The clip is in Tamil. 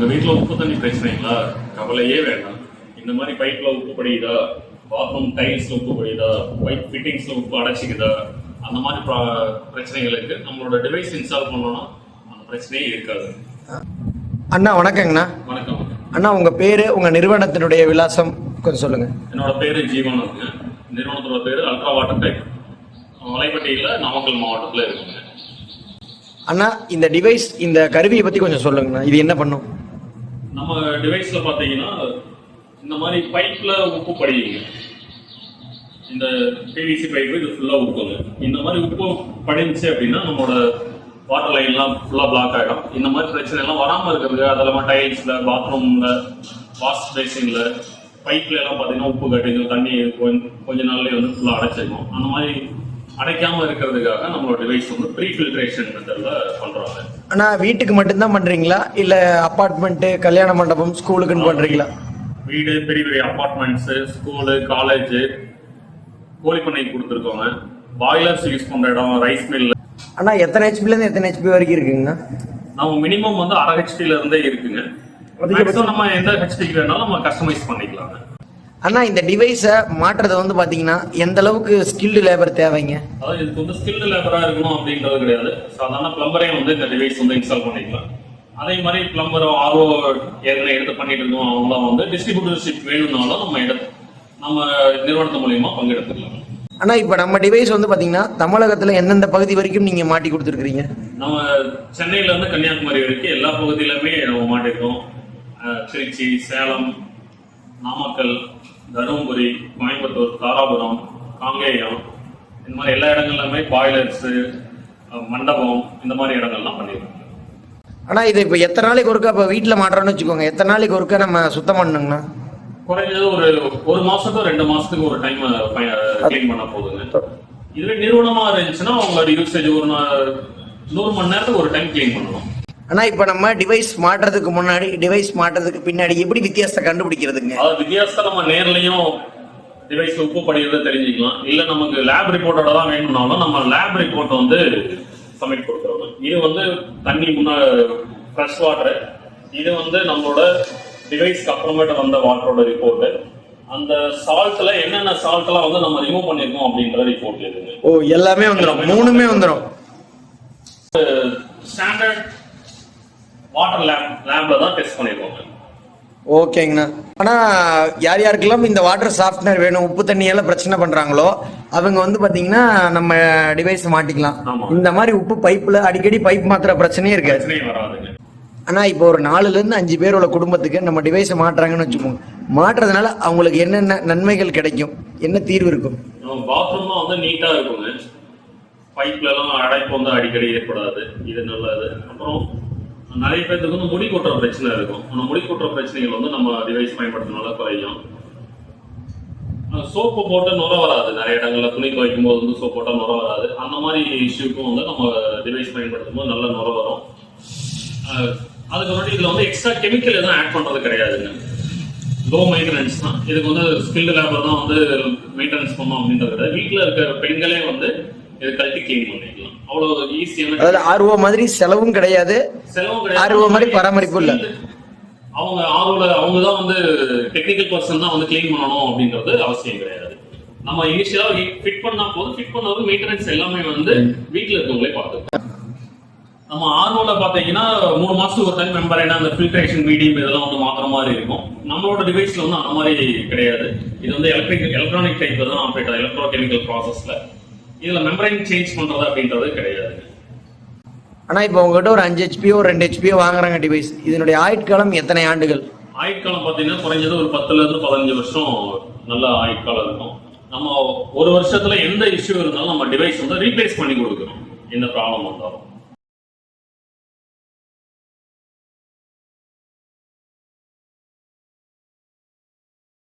உங்க வீட்ல உப்பு தண்ணி பிரச்சனைங்களா கவலையே வேண்டாம். இந்த மாதிரி பைப்ல உப்பு படியுதா? பாத்ரூம் டைல்ஸ்ல உப்பு படியுதா? பைப் ஃபிட்டிங்ஸ்ல உப்பு அடைச்சிக்குதா? அந்த மாதிரி ப்ரா- பிரச்சனைகளுக்கு நம்மளோட டிவைஸ் இன்ஸ்டால் பண்ணோம்னா அந்த பிரச்சனையே இருக்காது. அண்ணா வணக்கங்கண்ணா. வணக்கம். அண்ணா உங்க பேரு உங்க நிறுவனத்தினுடைய விலாசம் கொஞ்சம் சொல்லுங்க. என்னோட பேரு ஜீவனுங்க நிறுவனத்தோட பேரு அல்ட்ரா வாட்டர் டைப் மலைப்பட்டியில நாமக்கல் மாவட்டத்துல இருக்குங்க. அண்ணா இந்த டிவைஸ் இந்த கருவியை பத்தி கொஞ்சம் சொல்லுங்கண்ணா. இது என்ன பண்ணும்? நம்ம டிவைஸ்ல பாத்தீங்கன்னா இந்த மாதிரி பைப்ல உப்பு படியுங்க இந்த பிவிசி பைப்பு இது ஃபுல்லா உப்புங்க. இந்த மாதிரி உப்பு படிஞ்சுச்சு அப்படின்னா நம்மளோட வாட்டர் லைன்லாம் ஃபுல்லாக பிளாக் ஆகிடும் இந்த மாதிரி பிரச்சனை எல்லாம் வராமல் இருக்கிறது அதெல்லாம் டைல்ஸில் பாத்ரூமில் வாஷ் பேசினில் பைப்ல எல்லாம் உப்பு கட்டிங்க தண்ணி கொஞ்ச- கொஞ்ச நாள்லயே வந்து ஃபுல்லாக அடைச்சிருக்கும். அந்த மாதிரி அடைக்காம இருக்கிறதுக்காக நம்மளோட டிவைஸ் வந்து ப்ரீ ஃபில்ட்ரேஷன் மெத்தட்ல பண்றாங்க. அண்ணா வீட்டுக்கு மட்டும்தான் பண்றீங்களா? இல்ல அப்பார்ட்மெண்ட் கல்யாண மண்டபம் ஸ்கூலுக்குன்னு பண்றீங்களா? வீடு பெரிய பெரிய அபார்ட்மெண்ட்ஸ் ஸ்கூலு காலேஜ் கோழிப்பண்ணை கொடுத்துருக்கோங்க. பாய்லர்ஸ் யூஸ் பண்ற இடம் ரைஸ் மில் அண்ணா எத்தனை ஹெச்பில இருந்து எத்தனை ஹெச்பி வரைக்கும் இருக்குங்கண்ணா நம்ம மினிமம் வந்து அரை ஹெச்டில இருந்தே இருக்குங்க. நம்ம எந்த ஹெச்டிக்கு வேணாலும் நம்ம கஸ்டமைஸ் பண்ணிக்கலாங்க. அண்ணா இந்த டிவைஸை மாற்றுறது வந்து பாத்தீங்கன்னா எந்த அளவுக்கு ஸ்கில்டு லேபர் தேவைங்க? அதாவது இதுக்கு வந்து ஸ்கில்டு லேபரா இருக்கணும் அப்படின்றது கிடையாது. சாதாரண பிளம்பரே வந்து இந்த டிவைஸ் வந்து இன்ஸ்டால் பண்ணிக்கலாம். அதே மாதிரி பிளம்பர் ஆர்ஓ ஏற்கனவே எடுத்து பண்ணிட்டு இருந்தோம் அவங்களாம் வந்து டிஸ்ட்ரிபியூட்டர்ஷிப் வேணும்னாலும் நம்ம எடுத்து நம்ம நிறுவனத்து மூலியமா பங்கெடுத்துக்கலாம். அண்ணா இப்ப நம்ம டிவைஸ் வந்து பாத்தீங்கன்னா தமிழகத்துல எந்தெந்த பகுதி வரைக்கும் நீங்க மாட்டி கொடுத்துருக்கீங்க நம்ம சென்னையில இருந்து கன்னியாகுமரி வரைக்கும் எல்லா பகுதியிலுமே நம்ம மாட்டிருக்கோம். திருச்சி சேலம் நாமக்கல் தருமபுரி கோயம்புத்தூர் தாராபுரம் காங்கேயம் இந்த மாதிரி எல்லா இடங்கள்லுமே பாய்லர்ஸ் மண்டபம் இந்த மாதிரி இடங்கள்லாம் பண்ணியிருக்கோம் அண்ணா இது இப்ப எத்தனை நாளைக்கு ஒருக்கா இப்ப வீட்டுல மாட்டுறோம்னு வச்சுக்கோங்க. எத்தனை நாளைக்கு ஒருக்கா நம்ம சுத்தம் பண்ணணுங்கண்ணா குறைஞ்சது ஒரு ஒரு மாசத்துக்கு ரெண்டு மாசத்துக்கு ஒரு டைம் க்ளீன் பண்ண போதுங்க. இதுவே நிறுவனமா இருந்துச்சுன்னா அவங்களோட யூசேஜ் ஒரு நூறு மணி நேரத்துக்கு ஒரு டைம் க்ளீன் பண்ணணும். ஆனா இப்ப நம்ம டிவைஸ் மாட்டுறதுக்கு முன்னாடி டிவைஸ் மாட்டுறதுக்கு பின்னாடி எப்படி வித்தியாசத்தை கண்டுபிடிக்கிறதுங்க? அதாவது வித்தியாசத்தை நம்ம நேர்லயும் டிவைஸ் உப்பு படிக்கிறத தெரிஞ்சுக்கலாம். இல்ல நமக்கு லேப் ரிப்போர்ட்டோட தான் வேணும்னாலும் நம்ம லேப் ரிப்போர்ட் வந்து சப்மிட் கொடுக்குறோம் இது வந்து தண்ணி முன்ன ஃப்ரெஷ் வாட்டர் இது வந்து நம்மளோட டிவைஸ்க்கு அப்புறமேட்டு வந்த வாட்டரோட ரிப்போர்ட் அந்த சால்ட்ல என்னென்ன சால்ட் எல்லாம் வந்து நம்ம ரிமூவ் பண்ணிருக்கோம் அப்படின்ற ரிப்போர்ட் இதுங்க ஓ எல்லாமே வந்துடும் மூணுமே வந்துடும் ஸ்டாண்டர்ட் வாட்டர் லேப் லேப்ல தான் டெஸ்ட் பண்ணிருக்கோங்க ஓகேங்கண்ணா. ஆனா யார் யாருக்கெல்லாம் இந்த வாட்டர் சாஃப்ட்னர் வேணும் உப்பு தண்ணியெல்லாம் பிரச்சனை பண்றாங்களோ அவங்க வந்து பாத்தீங்கன்னா நம்ம டிவைஸ் மாட்டிக்கலாம். இந்த மாதிரி உப்பு பைப்ல அடிக்கடி பைப் மாத்துற பிரச்சனையே இருக்காது. பிரச்சனையே வராதுங்க. ஆனா இப்போ ஒரு நாலுல இருந்து அஞ்சு பேர் உள்ள குடும்பத்துக்கு நம்ம டிவைஸை மாட்டுறாங்கன்னு வச்சுக்கோங்க. மாட்டுறதுனால அவங்களுக்கு என்னென்ன நன்மைகள் கிடைக்கும்? என்ன தீர்வு இருக்கும்? நம்ம பாத்ரூம் வந்து நீட்டா இருக்குங்க. பைப்ல எல்லாம் அடைப்பு வந்து அடிக்கடி ஏற்படாது. இது நல்லது. அப்புறம் நிறைய பேர்த்துக்கு வந்து முடி கொட்டுற பிரச்சனை இருக்கும். அந்த முடி கொட்டுற பிரச்சனைகள் வந்து நம்ம டிவைஸ் பயன்படுத்தினால குறையும். சோப்பு போட்டு நுர வராது. நிறைய இடங்கள்ல துணி துவைக்கும் போது வந்து சோப் போட்டால் நுர வராது. அந்த மாதிரி இஷ்யூக்கும் வந்து நம்ம டிவைஸ் பயன்படுத்தும் போது நல்ல நுர வரும். அதுக்கு முன்னாடி இதில் வந்து எக்ஸ்ட்ரா கெமிக்கல் எதுவும் ஆட் பண்ணுறது கிடையாதுங்க. லோ மெயின்டெனன்ஸ் தான். இதுக்கு வந்து ஸ்கில்டு லேபர் தான் வந்து மெயின்டெனன்ஸ் பண்ணோம் அப்படின்றது கிடையாது வீட்டில் இருக்கிற பெண்களே வந்து கழட்டி க்ளீன் பண்ணிக்கலாம். அவ்வளோ ஈஸியான அதாவது ஆர்வ மாதிரி செலவும் கிடையாது. செலவும் ஆர்வ மாதிரி பராமரிப்பும் இல்ல. அவங்க ஆர்வல அவங்க தான் வந்து டெக்னிக்கல் பர்சன் தான் வந்து க்ளீன் பண்ணணும் அப்படின்றது அவசியம் கிடையாது. நம்ம இனிஷியலா ஃபிட் பண்ணா போதும். ஃபிட் பண்ணது மெயின்டெனன்ஸ் எல்லாமே வந்து வீட்டில் இருக்கவங்களே பார்த்துக்கலாம். நம்ம ஆர்வல பாத்தீங்கன்னா மூணு மாசத்துக்கு ஒரு டைம் மெம்பர் அந்த ஃபில்ட்ரேஷன் மீடியம் இதெல்லாம் வந்து மாத்துற மாதிரி இருக்கும். நம்மளோட டிவைஸ்ல வந்து அந்த மாதிரி கிடையாது. இது வந்து எலக்ட்ரிக் எலக்ட்ரானிக் டைப்ல தான் ஆப்ரேட் எலக்ட்ரோ கெமிக்கல் ப்ராசஸ்ல இதுல மெம்பரைன் சேஞ்ச் பண்றது அப்படின்றது கிடையாது. ஆனா இப்போ உங்ககிட்ட ஒரு அஞ்சு ஹெச்பியோ ரெண்டு ஹெச்பியோ வாங்குறாங்க டிவைஸ் இதனுடைய ஆயுட்காலம் எத்தனை ஆண்டுகள்? ஆயுட்காலம் பாத்தீங்கன்னா குறைஞ்சது ஒரு பத்துல இருந்து பதினஞ்சு வருஷம் நல்ல ஆயுட்காலம் இருக்கும். நம்ம ஒரு வருஷத்துல எந்த இஷ்யூ இருந்தாலும் நம்ம டிவைஸ் வந்து ரீப்ளேஸ் பண்ணி கொடுக்குறோம் எந்த ப்ராப்ளம் வந்தாலும்.